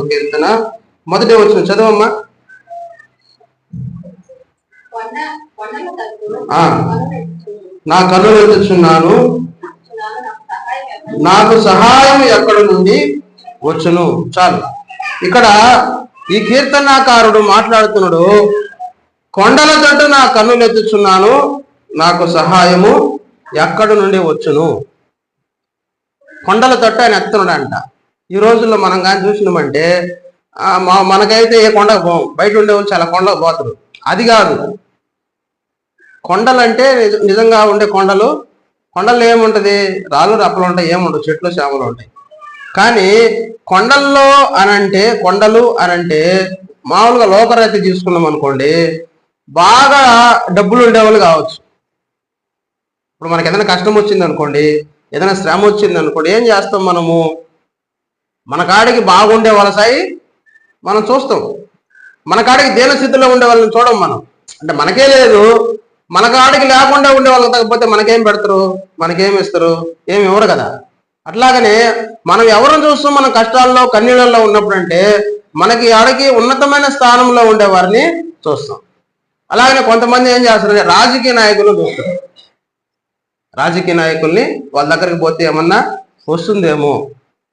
కీర్తన. మొదటి వచ్చిన చదవమ్మా. నా కన్నులు ఎత్తుచున్నాను ఎక్కడ నాకు సహాయం ఎక్కడ నుండి వచ్చును? చాలు. ఇక్కడ ఈ కీర్తనాకారుడు మాట్లాడుతున్నాడు. కొండల తట్టు నా కన్నులు ఎత్తుచున్నాను నాకు సహాయము ఎక్కడి నుండి వచ్చును? కొండల తట్టు ఆయన ఎత్తున్నాడు అంట ఈ రోజుల్లో మనం కానీ చూసినామంటే మా- మనకైతే ఏ కొండకు పోం బయట ఉండే వాళ్ళు చాలా కొండకు పోతారు. అది కాదు. కొండలంటే నిజ- నిజంగా ఉండే కొండలు కొండల్లో ఏముంటది? రాళ్ళు రప్పలు ఉంటాయి ఏముండవు చెట్లు చేమలు ఉంటాయి. కానీ కొండల్లో అనంటే కొండలు అనంటే మామూలుగా లోకరైతే తీసుకున్నాం అనుకోండి బాగా డబ్బులు ఉండేవాళ్ళు కావచ్చు. ఇప్పుడు మనకి ఏదైనా కష్టం వచ్చింది అనుకోండి ఏదైనా శ్రమ వచ్చింది అనుకోండి ఏం చేస్తాం మనము? మన కాడికి బాగుండే వలసాయి మనం చూస్తాం. మన కాడికి దీనస్థితిలో ఉండే వాళ్ళని చూడం మనం. అంటే మనకే లేదు. మన కాడికి లేకుండా ఉండే వాళ్ళకి తగ్గపోతే మనకేం పెడతారు? మనకేం ఇస్తారు? ఏమి ఇవ్వరు కదా. అట్లాగనే మనం ఎవరిని చూస్తాం మన కష్టాల్లో కన్నీళ్ళల్లో ఉన్నప్పుడు అంటే మనకి ఆడికి ఉన్నతమైన స్థానంలో ఉండే వారిని చూస్తాం. అలాగనే కొంతమంది ఏం చేస్తారంటే రాజకీయ నాయకులు చూస్తారు. రాజకీయ నాయకుల్ని వాళ్ళ దగ్గరికి పోతే ఏమన్నా వస్తుందేమో?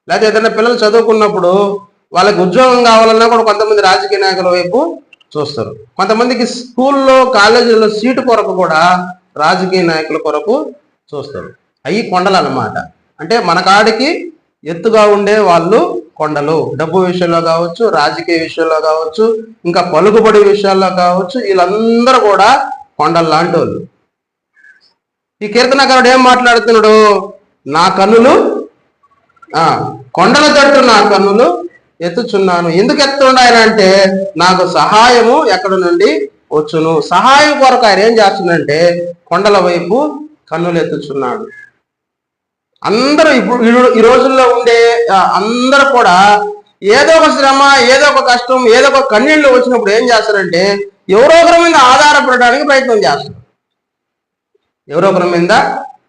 లేకపోతే ఏదైనా పిల్లలు చదువుకున్నప్పుడు వాళ్ళకి ఉద్యోగం కావాలన్నా కూడా కొంతమంది రాజకీయ నాయకుల వైపు చూస్తారు. కొంతమందికి స్కూల్లో కాలేజీలో సీటు కొరకు కూడా రాజకీయ నాయకుల కొరకు చూస్తారు. అవి కొండలు అన్నమాట అంటే మన కాడికి ఎత్తుగా ఉండే వాళ్ళు కొండలు. డబ్బు విషయంలో కావచ్చు రాజకీయ విషయంలో కావచ్చు ఇంకా పలుకుబడి విషయాల్లో కావచ్చు వీళ్ళందరూ కూడా కొండలు లాంటి వాళ్ళు. ఈ కీర్తనకారుడు ఏం మాట్లాడుతున్నాడు? నా కన్నులు కొండల తట్టు నా కన్నులు ఎత్తుచున్నాను. ఎందుకు ఎత్తుండ అంటే నాకు సహాయము ఎక్కడ నుండి వచ్చును? సహాయం కొరకు ఆయన ఏం చేస్తుందంటే కొండల వైపు కన్నులు ఎత్తుచున్నాడు. అందరూ ఇప్పుడు ఈ- రోజుల్లో ఉండే అందరూ కూడా ఏదో ఒక శ్రమ ఏదో ఒక కష్టం ఏదో ఒక కన్నీళ్ళు వచ్చినప్పుడు ఏం చేస్తారంటే ఎవరో ఒకరి మీద ఆధారపడడానికి ప్రయత్నం చేస్తారు. ఎవరో ఒకరి మీద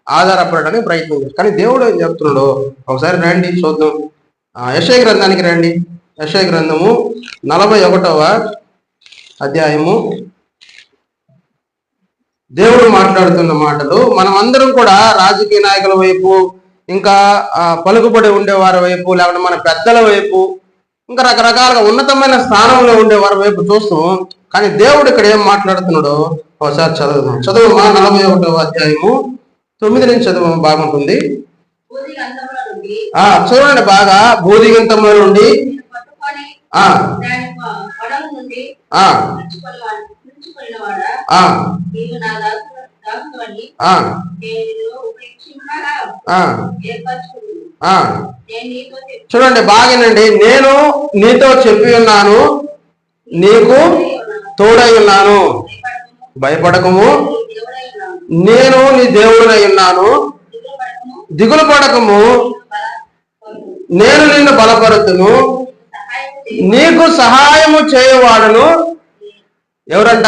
ఆధారపడడానికి ప్రయత్నం కానీ దేవుడు ఏం చెప్తున్నాడు ఒకసారి రండి చూద్దాం. యశయ గ్రంథానికి రండి. యశయ గ్రంథము నలభై ఒకటవ అధ్యాయము. దేవుడు మాట్లాడుతున్న మాటలు మనం అందరం కూడా రాజకీయ నాయకుల వైపు ఇంకా పలుకుబడి ఉండేవారి వైపు లేకుంటే మన పెద్దల వైపు ఇంకా రకరకాలుగా ఉన్నతమైన స్థానంలో ఉండేవారి వైపు చూస్తాం కానీ దేవుడు ఇక్కడ ఏం మాట్లాడుతున్నాడో ఒకసారి చదువుదాం. చదువు మా నలభై ఒకటవ అధ్యాయము. తొమ్మిది నుంచి చదువు బాగుంటుంది ఆ చూడండి బాగా భూదిగంతంలో నుండి ఆ. ఆ. ఆ. ఆ. ఆ. ఆ చూడండి బాగానండి. నేను నీతో చెప్పి ఉన్నాను. నీకు తోడై ఉన్నాను. భయపడకము. నేను నీ దేవుడునై ఉన్నాను. దిగులు పడకము. నేను నిన్ను బలపరుతును నీకు సహాయము చేయవాడను. ఎవరంట?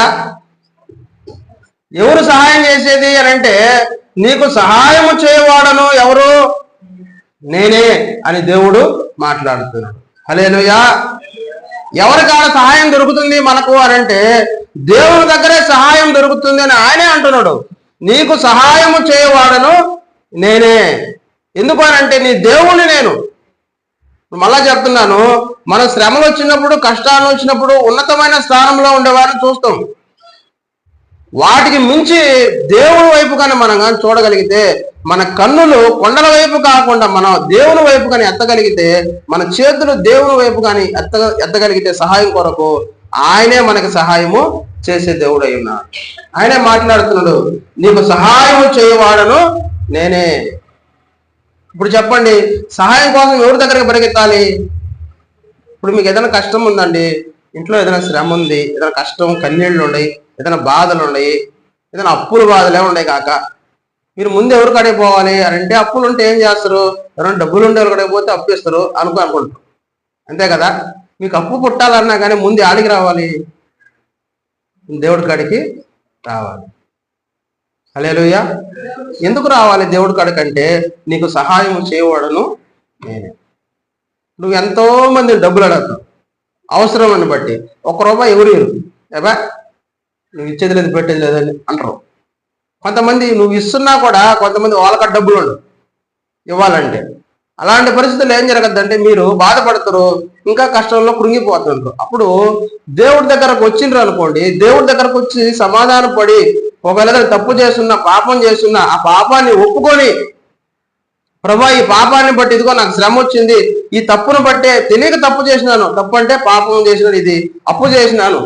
ఎవరు సహాయం చేసేది అని అంటే నీకు సహాయము చేయవాడను ఎవరు? నేనే అని దేవుడు మాట్లాడుతున్నాడు. హలేలుయా ఎవరి కాడ సహాయం దొరుకుతుంది మనకు అని అంటే దేవుని దగ్గరే సహాయం దొరుకుతుంది అని ఆయనే అంటున్నాడు. నీకు సహాయము చేయవాడను నేనే. ఎందుకనంటే అంటే నీ దేవుణ్ణి నేను. మళ్ళా చెప్తున్నాను మన శ్రమలు వచ్చినప్పుడు కష్టాలు వచ్చినప్పుడు ఉన్నతమైన స్థానంలో ఉండేవారిని చూస్తాం. వాటికి మించి దేవుని వైపు కానీ మనం కానీ చూడగలిగితే మన కన్నులు కొండల వైపు కాకుండా మనం దేవుని వైపు కానీ ఎత్తగలిగితే మన చేతులు దేవుని వైపు కానీ ఎత్త ఎత్తగలిగితే సహాయం కొరకు ఆయనే మనకి సహాయము చేసే దేవుడు అయి ఉన్నాడు ఆయనే మాట్లాడుతున్నాడు నీకు సహాయం చేయవాడను నేనే. ఇప్పుడు చెప్పండి సహాయం కోసం ఎవరి దగ్గరికి పరిగెత్తాలి? ఇప్పుడు మీకు ఏదైనా కష్టం ఉందండి ఇంట్లో ఏదైనా శ్రమ ఉంది ఏదైనా కష్టం కన్నీళ్ళు ఉన్నాయి ఏదైనా బాధలు ఉన్నాయి ఏదైనా అప్పులు బాధలే ఉన్నాయి కాక మీరు ముందు ఎవరు కడిగి పోవాలి? అని అంటే అప్పులు ఉంటే ఏం చేస్తారు? ఎవరైనా డబ్బులు ఉంటే ఎవరు కడిగి పోతే అప్పు ఇస్తారు అనుకో అనుకుంటారు. అంతే కదా? మీకు అప్పు పుట్టాలన్నా కానీ ముందు ఆడికి రావాలి? దేవుడి కాడికి రావాలి. అలేలుయ్య ఎందుకు రావాలి దేవుడి కాడికంటే నీకు సహాయం చేయవాడను నేనే. నువ్వు ఎంతో మంది డబ్బులు అడగదు అవసరాన్ని బట్టి. ఒక రూపాయి ఎవరు ఇవ్వరు. ఏబా నువ్వు ఇచ్చేది లేదు పెట్టేది లేదని అంటారు. కొంతమంది నువ్వు ఇస్తున్నా కూడా కొంతమంది వాళ్ళకి డబ్బులు ఉండవు. ఇవ్వాలంటే. అలాంటి పరిస్థితుల్లో ఏం జరగద్దంటే మీరు బాధపడతారు ఇంకా కష్టంలో కృంగిపోతుంటారు. అప్పుడు దేవుడి దగ్గరకు వచ్చిండ్రు అనుకోండి దేవుడి దగ్గరకు వచ్చి సమాధానం పడి ఒకవేళ తప్పు చేస్తున్నా పాపం చేస్తున్నా ఆ పాపాన్ని ఒప్పుకొని ప్రభా ఈ పాపాన్ని బట్టి ఇదిగో నాకు శ్రమ వచ్చింది ఈ తప్పును బట్టే తెలియక తప్పు చేసినాను తప్పు అంటే పాపం చేసినాను ఇది అప్పు చేసినాను.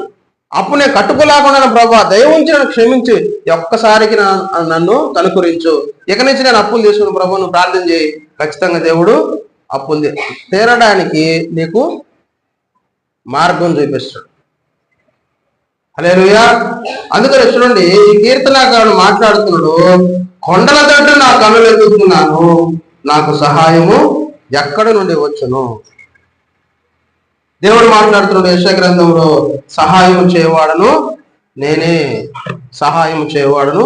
అప్పు నేను కట్టుకోలేకుండా ప్రభా. దయవుంచి నన్ను క్షమించి. ఒక్కసారికి నా- నన్ను కనుకరించు ఇక నుంచి నేను అప్పులు తీసుకుని ప్రభు నువ్వు ప్రార్థన చేయి. ఖచ్చితంగా దేవుడు అప్పులు తీరడానికి నీకు మార్గం చూపిస్తాడు. హలేలుయా అందుకని చూడండి ఈ కీర్తనాకారుడు మాట్లాడుతున్నాడు కొండల తట్టు నా కనులు ఎదుగుతున్నాను. నాకు సహాయము ఎక్కడ నుండి వచ్చును? దేవుడు మాట్లాడుతున్నాడు యశ గ్రంథంలో సహాయం చేయవాడను నేనే సహాయం చేయవాడను